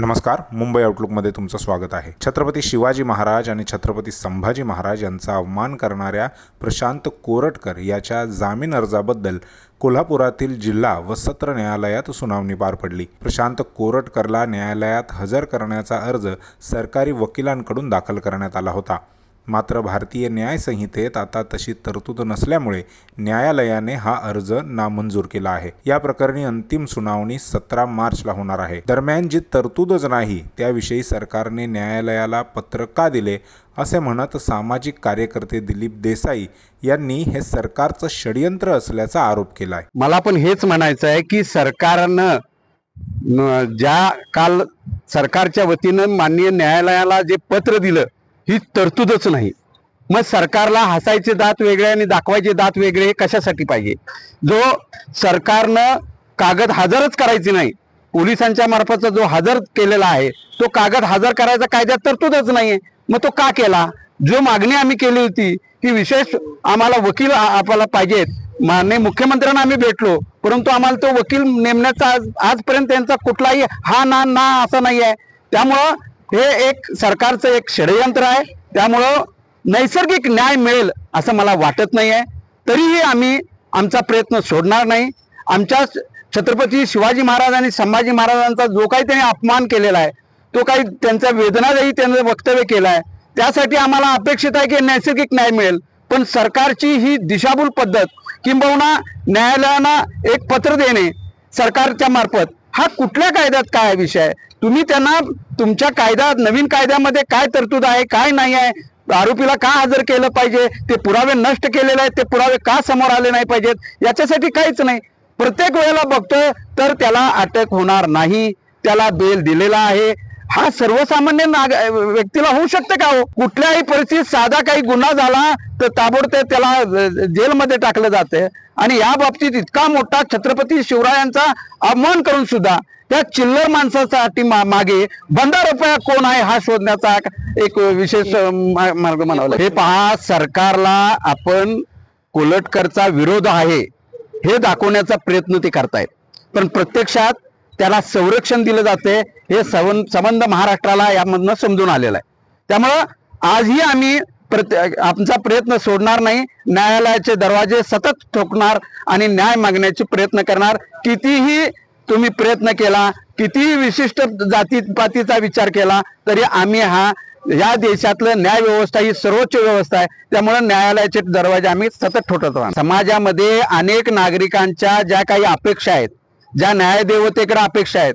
नमस्कार मुंबई आउटलुकमध्ये तुमचं स्वागत आहे. छत्रपती शिवाजी महाराज आणि छत्रपती संभाजी महाराज यांचा अवमान करणाऱ्या प्रशांत कोरटकर याच्या जामीन अर्जाबद्दल कोल्हापुरातील जिल्हा व सत्र न्यायालयात सुनावणी पार पडली. प्रशांत कोरटकरला न्यायालयात हजर करण्याचा अर्ज सरकारी वकिलांकडून दाखल करण्यात आला होता. मात्र भारतीय न्यायसंहितेत आता तशी तरतूद नसल्यामुळे न्यायालयाने हा अर्ज नामंजूर केला आहे. या प्रकरणी अंतिम सुनावणी सतरा मार्चला होणार आहे. दरम्यान जी तरतूदच नाही त्याविषयी सरकारने न्यायालयाला पत्र का दिले असे म्हणत सामाजिक कार्यकर्ते दिलीप देसाई यांनी हे सरकारचं षडयंत्र असल्याचा आरोप केलाय. मला पण हेच म्हणायचं आहे की सरकारनं ज्या काल सरकारच्या वतीनं माननीय न्यायालयाला जे पत्र दिलं ही तरतूदच नाही. मग सरकारला हसायचे दात वेगळे आणि दाखवायचे दात वेगळे हे कशासाठी पाहिजे? जो सरकारनं कागद हजरच करायची नाही पोलिसांच्या मार्फतचा जो हजर केलेला आहे तो कागद हजर करायचा कायद्यात तरतूदच नाहीये. मग तो का केला? जो मागणी आम्ही केली होती की विशेष आम्हाला वकील आपल्याला पाहिजेत. माननीय मुख्यमंत्र्यांना आम्ही भेटलो परंतु आम्हाला तो वकील नेमण्याचा आज आजपर्यंत त्यांचा कुठलाही हा ना ना असा नाही आहे त्यामुळं हे एक सरकारचं एक षडयंत्र आहे. त्यामुळं नैसर्गिक न्याय मिळेल असं मला वाटत नाही आहे तरीही आम्ही आमचा प्रयत्न सोडणार नाही. आमच्या छत्रपती शिवाजी महाराज आणि संभाजी महाराजांचा जो काही त्यांनी अपमान केलेला आहे तो काही त्यांचा वेदनादायी त्यांचं वक्तव्य केलं आहे त्यासाठी आम्हाला अपेक्षित आहे की नैसर्गिक न्याय मिळेल. पण सरकारची ही दिशाभूल पद्धत किंबहुना न्यायालयाला एक पत्र देणे सरकारच्या मार्फत हा कुठल्या कायद्यात काय विषय आहे? तुम्ही त्यांना तुमच्या कायद्यात नवीन कायद्यामध्ये काय तरतूद आहे काय नाही आहे? आरोपीला का हजर केलं पाहिजे? ते पुरावे नष्ट केलेले आहेत ते पुरावे का समोर आले नाही पाहिजेत? याच्यासाठी काहीच नाही. प्रत्येक वेळेला बघतोय तर त्याला अटक होणार नाही. त्याला बेल दिलेला आहे. हा सर्वसामान्य नाग व्यक्तीला होऊ शकते का हो? कुठल्याही परिस्थितीत साधा काही गुन्हा झाला तर ताबडतोब त्याला जेलमध्ये टाकलं जाते. आणि या बाबतीत इतका मोठा छत्रपती शिवरायांचा अपमान करून सुद्धा त्या चिल्लर माणसासाठी मा- मागे बंदा रुपया कोण आहे हा शोधण्याचा एक विशेष मार्ग म्हणाला हे पहा सरकारला आपण कोलटकरचा विरोध आहे हे दाखवण्याचा प्रयत्न ते करतायत. पण प्रत्यक्षात त्याला संरक्षण दिलं जाते हे सवन संबंध महाराष्ट्राला यामधनं समजून आलेलं आहे. त्यामुळं आजही आम्ही प्रत्य आमचा प्रयत्न सोडणार नाही. न्यायालयाचे दरवाजे सतत ठोकणार आणि न्याय मागण्याचे प्रयत्न करणार. कितीही तुम्ही प्रयत्न केला कितीही विशिष्ट जातीपातीचा विचार केला तरी आम्ही हा या देशातलं न्याय व्यवस्था ही सर्वोच्च व्यवस्था आहे. त्यामुळे न्यायालयाचे दरवाजे आम्ही सतत ठोठत आहोत समाजामध्ये अनेक नागरिकांच्या ज्या काही अपेक्षा आहेत ज्या न्यायदेवतेकडे अपेक्षा आहेत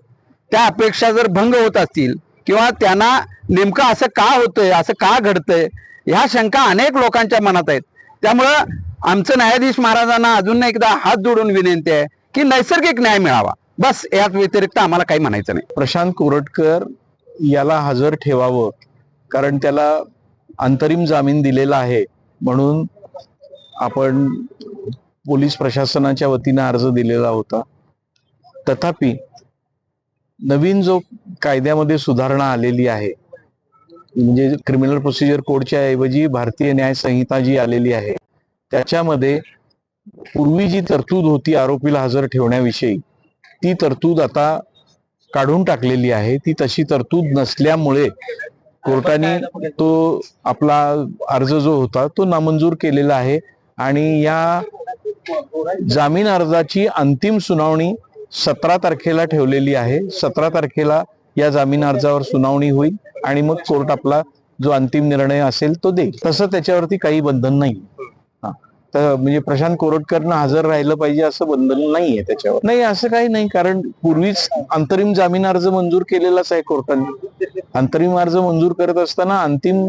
त्या अपेक्षा जर भंग होत असतील किंवा त्यांना नेमकं असं का होतंय असं का घडतंय ह्या शंका अनेक लोकांच्या मनात आहेत. त्यामुळं आमचं न्यायाधीश महाराजांना अजून एकदा हात जोडून विनंती आहे की नैसर्गिक न्याय मिळावा. बस यात व्यतिरिक्त आम्हाला काही म्हणायचं नाही. प्रशांत कोरटकर याला हजर ठेवावं कारण त्याला अंतरिम जामीन दिलेला आहे म्हणून आपण पोलीस प्रशासनाच्या वतीनं अर्ज दिलेला होता. तथापि नवीन जो कायद्यामध्ये सुधारणा आलेली आहे म्हणजे क्रिमिनल प्रोसिजर कोडच्या ऐवजी भारतीय न्याय संहिता जी आलेली आहे त्याच्यामध्ये पूर्वी जी तरतूद होती आरोपीला हजर ठेवण्याविषयी ती तरतूद आता काढून टाकलेली आहे. ती तशी तरतूद नसल्यामुळे कोर्टाने तो आपला अर्ज जो होता तो नामंजूर केलेला आहे. आणि या जामीन अर्जाची अंतिम सुनावणी सतरा तारखेला ठेवलेली आहे. सतरा तारखेला या जामीन अर्जावर सुनावणी होईल आणि मग कोर्ट आपला जो अंतिम निर्णय असेल तो देईल. तसं त्याच्यावरती काही बंधन नाही हा. तर म्हणजे प्रशांत कोरटकरनं हजर राहिलं पाहिजे असं बंधन नाहीये त्याच्यावर. नाही असं काही नाही. कारण पूर्वीच अंतरिम जामीन अर्ज मंजूर केलेलाच आहे कोर्टाने. अंतरिम अर्ज मंजूर करत असताना अंतिम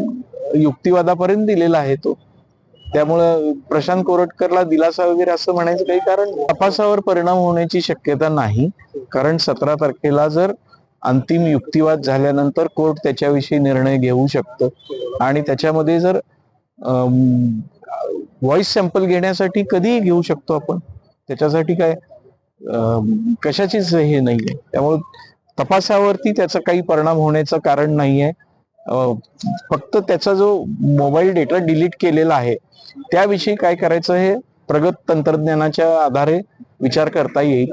युक्तिवादापर्यंत दिलेला आहे तो. त्यामुळं प्रशांत कोरटकरला दिलासा वगैरे असं म्हणायचं काही कारण तपासावर परिणाम होण्याची शक्यता नाही. कारण सतरा तारखेला जर अंतिम युक्तिवाद झाल्यानंतर कोर्ट त्याच्याविषयी निर्णय घेऊ शकतं. आणि त्याच्यामध्ये जर व्हॉइस सॅम्पल घेण्यासाठी कधीही घेऊ शकतो आपण. त्याच्यासाठी काय कशाचीच हे नाहीये. त्यामुळे तपासावरती त्याचा काही परिणाम होण्याचं कारण नाहीये. फक्त त्याचा जो मोबाईल डेटा डिलीट केलेला आहे त्याविषयी काय करायचं हे प्रगत तंत्रज्ञानाच्या आधारे विचार करता येईल.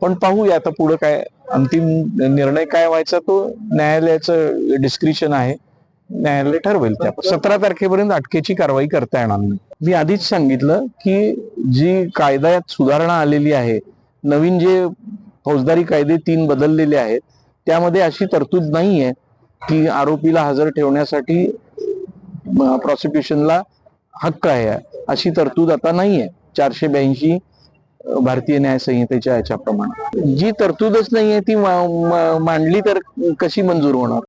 पण पाहूया आता पुढे काय अंतिम निर्णय काय व्हायचा तो न्यायालयाचं डिस्क्रिशन आहे. न्यायालय ठरवेल त्या. सतरा तारखेपर्यंत अटकेची कारवाई करता येणार नाही. मी आधीच सांगितलं की जी कायद्यात सुधारणा आलेली आहे नवीन जे फौजदारी कायदे तीन बदललेले आहेत त्यामध्ये अशी तरतूद नाहीये. की आरोपीला हजर ठेवण्यासाठी प्रॉसिक्युशनला हक्क आहे. अशी तरतूद आता नाहीये. चारशे ब्याऐंशी भारतीय न्याय संहितेच्या याच्याप्रमाणे. जी तरतूदच नाहीये ती मांडली तर कशी मंजूर होणार?